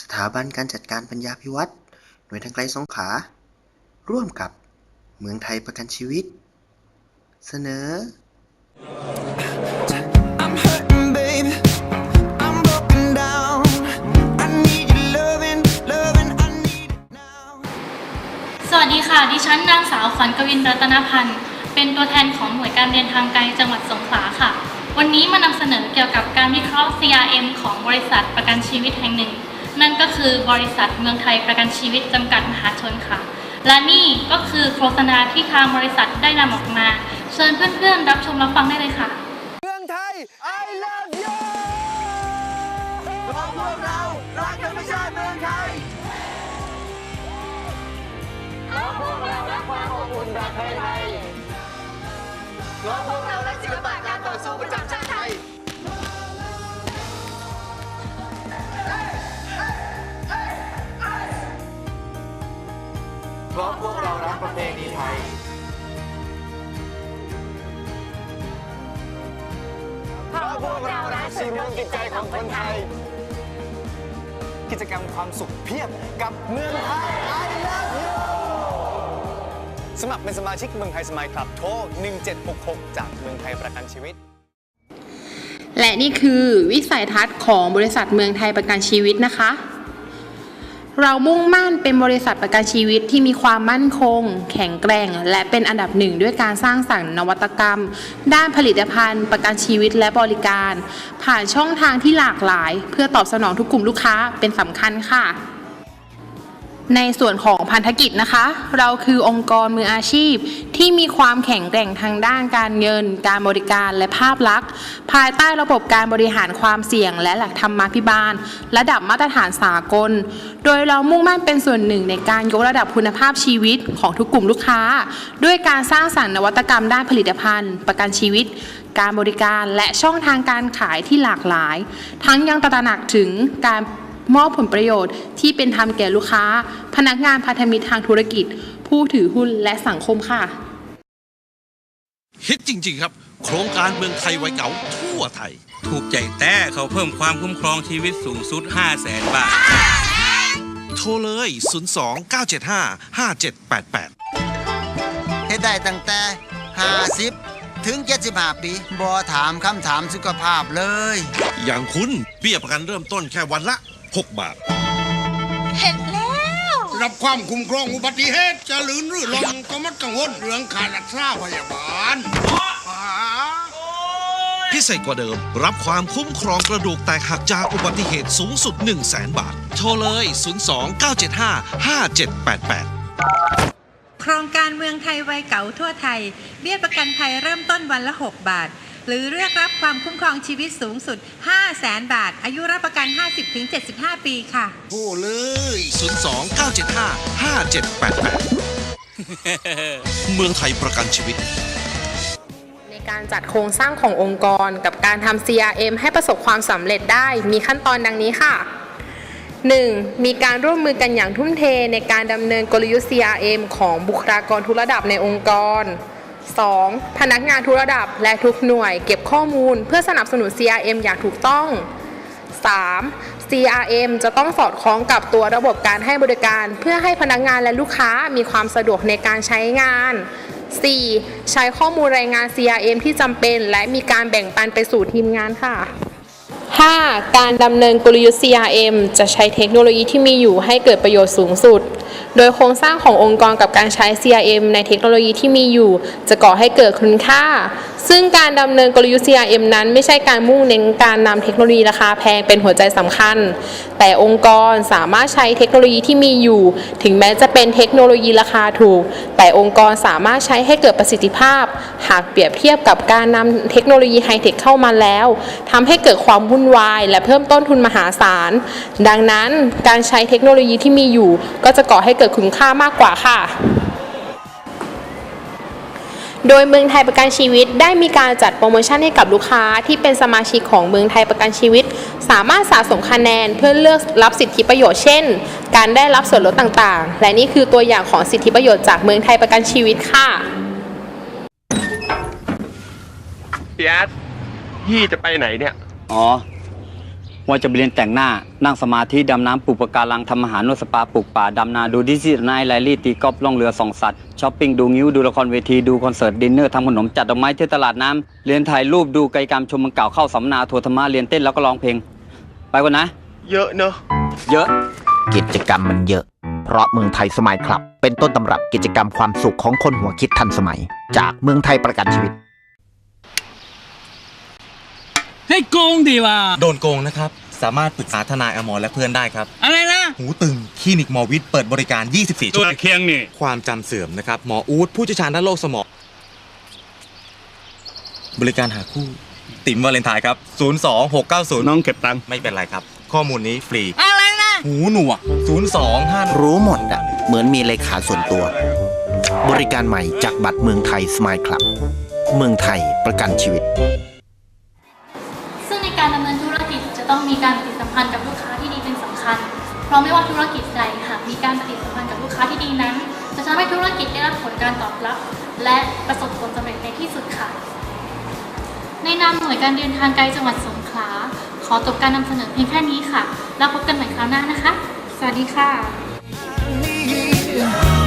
สถาบันการจัดการปัญญาพิวัตรหน่วยทางไกลสงขลาร่วมกับเมืองไทยประกันชีวิต เสนอ I'm hurting, baby. I'm broken down. I need your loving, loving. I need it now. สวัสดีค่ะ ดิฉันนางสาวขวัญกวินรัตนพันธ์ เป็นตัวแทนของหน่วยการเรียนทางไกลจังหวัดสงขลาค่ะ วันนี้มานำเสนอเกี่ยวกับการวิเคราะห์ CRM ของบริษัทประกันชีวิตแห่งหนึ่ง นั่นก็คือบริษัทเมืองไทยประกันชีวิตจำกัดมหาชนค่ะ และนี่ก็คือโฆษณาที่ทางบริษัทได้นำออกมา เชิญเพื่อนๆรับชมรับฟังได้เลยค่ะ เมืองไทย I love you เราพวกเรารักธรรมชาติเมืองไทยเราพวกเรารักความอบอุ่นแบบไทยๆเราพวกเรารักศิลปะการต่อสู้ประจำชาติ เพราะพวกเรารักประเพณีไทย เพราะพวกเรารักชีวิตจิตใจของคนไทย กิจกรรมความสุขเพียบกับเมืองไทย I love you สมัครเป็นสมาชิกเมืองไทยสมัยคลับโทร1766 จากเมืองไทยประกันชีวิต และนี่คือวิสัยทัศน์ของบริษัทเมืองไทยประกันชีวิตนะคะ เรามุ่งมั่นเป็นบริษัทประกันชีวิตที่มีความมั่นคง แข็งแกร่ง และเป็นอันดับหนึ่งด้วยการสร้างสรรค์นวัตกรรม ด้านผลิตภัณฑ์ ประกันชีวิตและบริการ ผ่านช่องทางที่หลากหลาย เพื่อตอบสนองทุกกลุ่มลูกค้าเป็นสำคัญค่ะ ในส่วนของพันธกิจนะคะ เราคือองค์กรมืออาชีพ ที่มีความแข็งแกร่งทางด้านการเงิน การบริการและภาพลักษณ์ ภายใต้ระบบการบริหารความเสี่ยง และหลักธรรมาภิบาล ระดับมาตรฐานสากล โดยเรามุ่งมั่นเป็นส่วนหนึ่งในการยกระดับคุณภาพชีวิตของทุกกลุ่มลูกค้า ด้วยการสร้างสรรค์นวัตกรรมด้านผลิตภัณฑ์ ประกันชีวิตการบริการและช่องทางการขายที่หลากหลาย ทั้งยังตระหนักถึงการ มอบผลประโยชน์ที่เป็นธรรมแก่ลูกค้า พนักงานพันธมิตรทางธุรกิจ ผู้ถือหุ้นและสังคมค่ะฮิตจริง ๆ ครับ โครงการเมืองไทยไว้เก๋าทั่วไทย ถูกใจแต่เขาเพิ่มความคุ้มครองชีวิตสูงสุด 5 0 0แสนบาท โทรเลย 02 975 5788เฮ็ดได้ตั้งแต่ 50 ถึง 75 ปีบ่ถามคำถามสุขภาพเลย อย่างคุณเบี้ยประกันเริ่มต้นแค่วันละ 6 บาทรับความคุ้มครองอุบัติเหตุ จะลืนหรือลมก็มัดกังวลเรื่องค่ารักษาพยาบาลพิเศษกว่าเดิม รับความคุ้มครองกระดูกแตกหักจากอุบัติเหตุสูงสุด 1 0 0 0 0แบาท โทรเลย 02 975 5788 โครงการเมืองไทยวัยเก่าทั่วไทย เบี้ยประกันภัยเริ่มต้นวันละ 6 บาท หรือเลือกรับความคุ้มครองชีวิตสูงสุด 5 0 0แสนบาท อายุรับประกัน 50-75 ปีค่ะโอ้เลย 02 975 5788 เมืองไทยประกันชีวิต ในการจัดโครงสร้างขององค์กรกับการทำ CRM ให้ประสบความสำเร็จได้มีขั้นตอนดังนี้ค่ะ 1. มีการร่วมมือกันอย่างทุ่มเทในการดำเนินกลยุทธ์ CRM ของบุคลากรทุกระดับในองค์กร 2. พนักงานทุกระดับและทุกหน่วยเก็บข้อมูลเพื่อสนับสนุน CRM อย่างถูกต้อง 3. CRM จะต้องสอดคล้องกับตัวระบบการให้บริการ เพื่อให้พนักงานและลูกค้ามีความสะดวกในการใช้งาน 4. ใช้ข้อมูลรายงาน CRM ที่จำเป็น และมีการแบ่งปันไปสู่ทีมงานค่ะ 5. การดำเนินกลยุทธ์ CRM จะใช้เทคโนโลยีที่มีอยู่ให้เกิดประโยชน์สูงสุด โดยโครงสร้างขององค์กรกับการใช้ CRM ในเทคโนโลยีที่มีอยู่ จะก่อให้เกิดคุณค่า ซึ่งการดำเนินกลยุทธ์ CRM นั้น ไม่ใช่การมุ่งเน้นการนำเทคโนโลยีราคาแพงเป็นหัวใจสำคัญ แต่องค์กรสามารถใช้เทคโนโลยีที่มีอยู่ ถึงแม้จะเป็นเทคโนโลยีราคาถูก แต่องค์กรสามารถใช้ให้เกิดประสิทธิภาพ หากเปรียบเทียบกับการนำเทคโนโลยีไฮเทคเข้ามาแล้วทำให้เกิดความวุ่นวาย และเพิ่มต้นทุนมหาศาล ดังนั้นการใช้เทคโนโลยีที่มีอยู่ ก็จะก่อให้เกิดคุณค่ามากกว่าค่ะ โดยเมืองไทยประกันชีวิตได้มีการจัดโปรโมชั่นให้กับลูกค้าที่เป็นสมาชิกของเมืองไทยประกันชีวิต สามารถสะสมคะแนนเพื่อเลือกรับสิทธิประโยชน์เช่น การได้รับส่วนลดต่างๆ และนี่คือตัวอย่างของสิทธิประโยชน์จากเมืองไทยประกันชีวิตค่ะพี่แอดพี่จะไปไหนเนี่ย อ๋อ ว่าจะไปเรียนแต่งหน้า นั่งสมาธิดำน้ำปลูกปะการังทำอาหารนวดสปาปลูกป่าดำนาดูดิจิทัลไนท์ไลลี่ตีกอล์ฟล่องเรือส่องสัตว์ช้อปปิ้งดูงิ้วดูละครเวทีดูคอนเสิร์ตดินเนอร์ทำขนมจัดดอกไม้ที่ตลาดน้ำเรียนถ่ายรูปดูไกลกรรมชมเมืองเก่าเข้าสัมมนาทัวร์ธรรมะเรียนเต้นแล้วก็ร้องเพลง ไปก่อนนะ เยอะเนอะเยอะ กิจกรรมมันเยอะ เพราะเมืองไทยสมัยคลับ เป็นต้นตำรับกิจกรรมความสุขของคนหัวคิดทันสมัย จากเมืองไทยประกันชีวิต ให้โกงดีว่ะโดนโกงนะครับ สามารถปรึกษาทนายอมรและเพื่อนได้ครับ อะไรนะ หูตึงคลินิกหมอวิทย์เปิดบริการ 24 ชั่ตัววโมงเคียงนี่ ความจำเสื่อมนะครับ หมออู๊ดผู้เชี่ยวชาญด้านโรคสมองบริการหาคู่ ติ๋มวาเลนไทน์ครับ 02690 น้องเก็บตังค์ไม่เป็นไรครับ ข้อมูลนี้ฟรี อะไรนะ หูหนวก 025รู้หมดอะเหมือนมีเลขาส่วนตัว บริการใหม่จากบัตรเมืองไทยสมัยคลับเมืองไทยประกันชีวิต การปฏิสัมพันธ์กับลูกค้าที่ดีเป็นสำคัญ เพราะไม่ว่าธุรกิจใดหากมีการปฏิสัมพันธ์กับลูกค้าที่ดีนั้น จะทำให้ธุรกิจได้รับผลการตอบรับ และประสบผลสำเร็จในที่สุดค่ะ ในนามหน่วยการเดินทางไกลจังหวัดสงขลาขอจบการนำเสนอเพียงแค่นี้ค่ะ แล้วพบกันใหม่คราวหน้านะคะ สวัสดีค่ะ